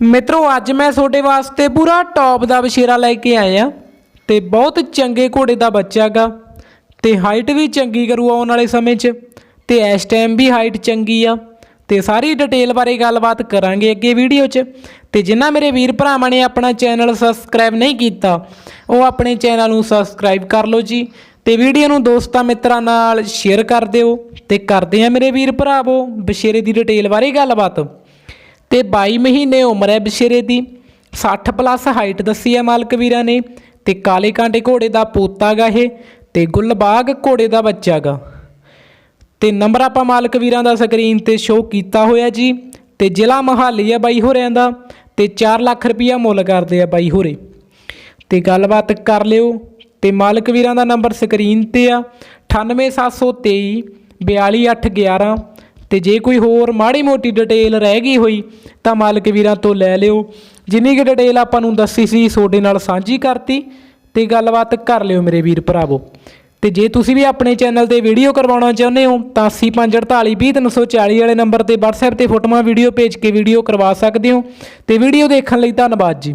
ਮਿੱਤਰੋ, ਅੱਜ ਮੈਂ ਤੁਹਾਡੇ ਵਾਸਤੇ ਪੂਰਾ ਟੌਪ ਦਾ ਬਸ਼ੇਰਾ ਲੈ ਕੇ ਆਇਆ ਤੇ ਬਹੁਤ ਚੰਗੇ ਘੋੜੇ ਦਾ ਬੱਚਾ ਗਾ ਤੇ ਹਾਈਟ ਵੀ ਚੰਗੀ ਕਰੂ ਆਉਣ ਵਾਲੇ ਸਮੇਂ 'ਚ ਤੇ ਇਸ ਟਾਈਮ ਵੀ ਹਾਈਟ ਚੰਗੀ ਆ ਤੇ ਸਾਰੀ ਡਿਟੇਲ ਬਾਰੇ ਗੱਲਬਾਤ ਕਰਾਂਗੇ ਅੱਗੇ ਵੀਡੀਓ 'ਚ। ਤੇ ਜਿਨ੍ਹਾਂ ਮੇਰੇ ਵੀਰ ਭਰਾਵਾਂ ਨੇ ਆਪਣਾ ਚੈਨਲ ਸਬਸਕ੍ਰਾਈਬ ਨਹੀਂ ਕੀਤਾ, ਉਹ ਆਪਣੇ ਚੈਨਲ ਨੂੰ ਸਬਸਕ੍ਰਾਈਬ ਕਰ ਲਓ ਜੀ ਤੇ ਵੀਡੀਓ ਨੂੰ ਦੋਸਤਾਂ ਮਿੱਤਰਾਂ ਨਾਲ ਸ਼ੇਅਰ ਕਰ ਦਿਓ ਤੇ ਕਰਦੇ ਆ ਮੇਰੇ ਵੀਰ ਭਰਾਵੋ ਬਸ਼ੇਰੇ ਦੀ ਡਿਟੇਲ ਬਾਰੇ ਗੱਲਬਾਤ। ਤੇ 22 ਮਹੀਨੇ ਉਮਰ ਹੈ ਬਸ਼ੇਰੇ ਦੀ। 60 ਪਲੱਸ ਹਾਈਟ ਦੱਸੀ ਹੈ ਮਾਲਕ ਵੀਰਾਂ ਨੇ ਤੇ ਕਾਲੇ ਕਾਂਟੇ ਘੋੜੇ ਦਾ ਪੋਤਾ ਗਾ ਇਹ ਤੇ ਗੁਲਬਾਗ ਘੋੜੇ ਦਾ ਬੱਚਾ ਗਾ ਤੇ ਨੰਬਰ ਆਪਾਂ ਮਾਲਕ ਵੀਰਾਂ ਦਾ ਸਕਰੀਨ ਤੇ ਸ਼ੋਅ ਕੀਤਾ ਹੋਇਆ ਜੀ ਤੇ ਜ਼ਿਲ੍ਹਾ ਮੋਹਾਲੀ ਆ ਬਾਈ ਹੋਰਿਆਂ ਦਾ ਤੇ 4 ਲੱਖ ਰੁਪਈਆ ਮੁੱਲ ਕਰਦੇ ਆ ਬਾਈ ਹੋਰੇ। ਤੇ ਗੱਲਬਾਤ ਕਰ ਲਿਓ ਤੇ ਮਾਲਕ ਵੀਰਾਂ ਦਾ ਨੰਬਰ ਸਕਰੀਨ ਤੇ ਆ। 98723 42811 ਤੇ ਜੇ ਕੋਈ ਹੋਰ ਮਾੜੀ ਮੋਟੀ ਡਿਟੇਲ ਰਹਿ ਗਈ ਹੋਈ, ਤਾਂ ਮਾਲਕ ਵੀਰਾਂ ਤੋਂ ਲੈ ਲਿਓ। ਜਿੰਨੀ ਕਿ ਡਿਟੇਲ ਆਪਾਂ ਨੂੰ ਦੱਸੀ ਸੀ, ਤੁਹਾਡੇ ਨਾਲ ਸਾਂਝੀ ਕਰਤੀ ਤੇ ਗੱਲਬਾਤ ਕਰ ਲਿਓ ਮੇਰੇ ਵੀਰ ਭਰਾਵੋ। ਤੇ ਜੇ ਤੁਸੀਂ ਵੀ ਆਪਣੇ ਚੈਨਲ ਤੇ ਵੀਡੀਓ ਕਰਵਾਉਣਾ ਚਾਹੁੰਦੇ ਹੋ, ਤਾਂ 8548 ਵਾਲੇ ਨੰਬਰ ਤੇ WhatsApp ਤੇ ਫੋਟੋਆਂ ਵੀਡੀਓ ਭੇਜ ਕੇ ਵੀਡੀਓ ਕਰਵਾ ਸਕਦੇ ਹੋ। ਤੇ ਵੀਡੀਓ ਦੇਖਣ ਲਈ ਧੰਨਵਾਦ ਜੀ।